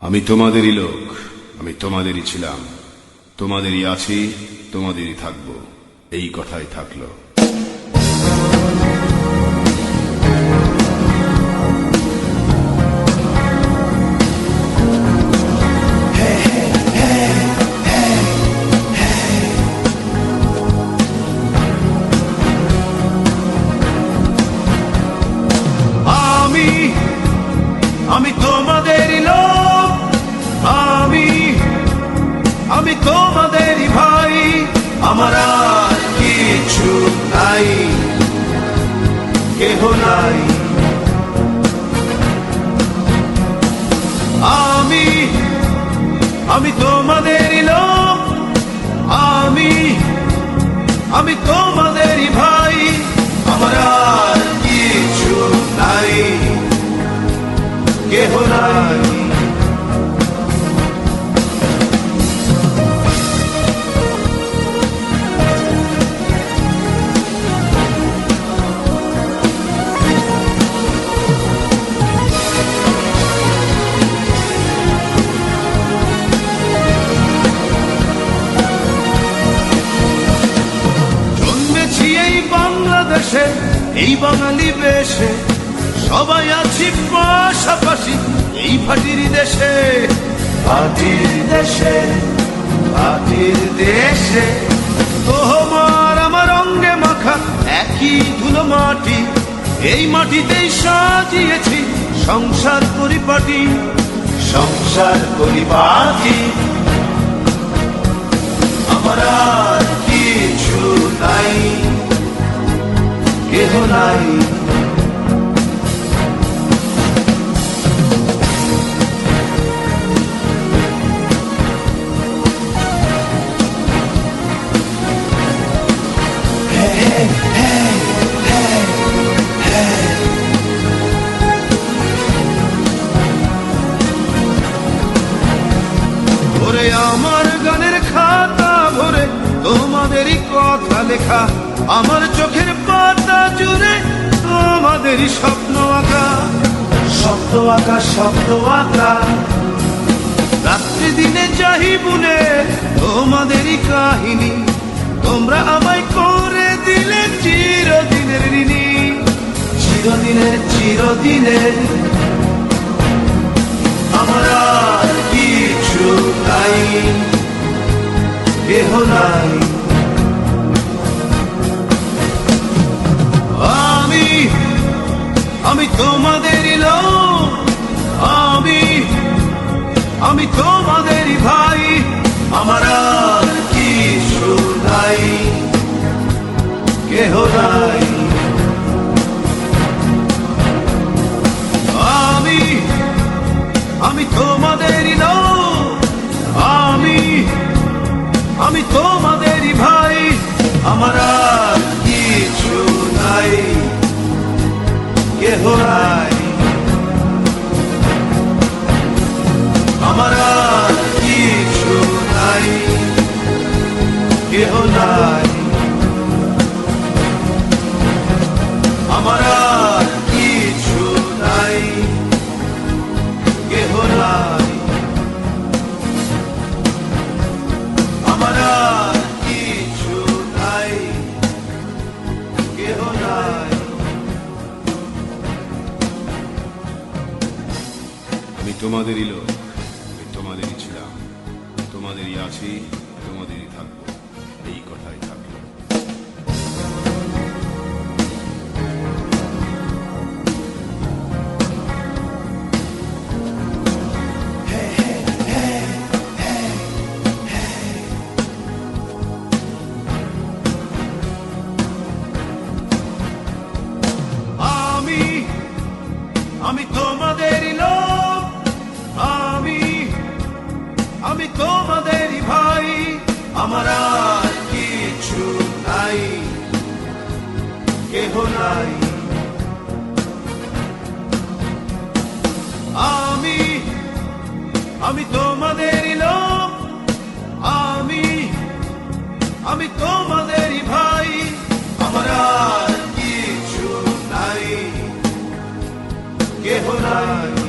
আমি তোমাদেরই লোক, আমি তোমাদেরই ছিলাম। তোমাদেরই আছি, তোমাদেরই থাকব। এই কথাই থাকল। আমি আমি তোমাদেরই নাই, কেহ নাই। আমি আমি তোমাদের লোক, আমি আমি তোমাদেরই ভাই, আমার কিছু নাই, কেহ নাই। এই বাঙালি বেশে সবাই আছি পাশাপাশি। এই ভাটির দেশে ফাটির দেশে ফাটির দেশে। তোমার আমার অঙ্গে মাখা একই ধুলো মাটি। এই মাটিতেই সাজিয়েছি সংসার পরিপাটি সংসার পরিপাটি। নাই। আমার গানের খাতা ভরে তোমাদেরই কথা লেখা আমার চোখের জুড়ে তোমাদেরই স্বপ্ন আঁকা। শব্দ আঁকা শব্দ আঁকা। রাত্রি দিনে চাহি বুনে তোমাদেরই কাহিনী। তোমরা আমায় করে দিলে চিরদিনের ঋণী। চিরদিনের চিরদিনের। আমার কিছু নাই। কেহ নাই। আমি তোমাদেরই লোক, আমি আমি তোমাদেরই ভাই। আমার আর কিছু নাই, কেহ নাই। আমি আমি তোমাদেরই লোক, আমি আমি তোমাদেরই ভাই। আমার কেহ তোমাদেরই লোক আমি তোমাদেরই ছিলাম। তোমাদেরই আছি তোমাদেরই থাকব। এই কথাই থাকল। তোমাদেরই ভাই আমার আর কিছু নাই। কেহ নাই। আমি আমি তোমাদেরই লোক, আমি আমি তোমাদেরই ভাই, আমার আর কিছু নাই। কেহ নাই।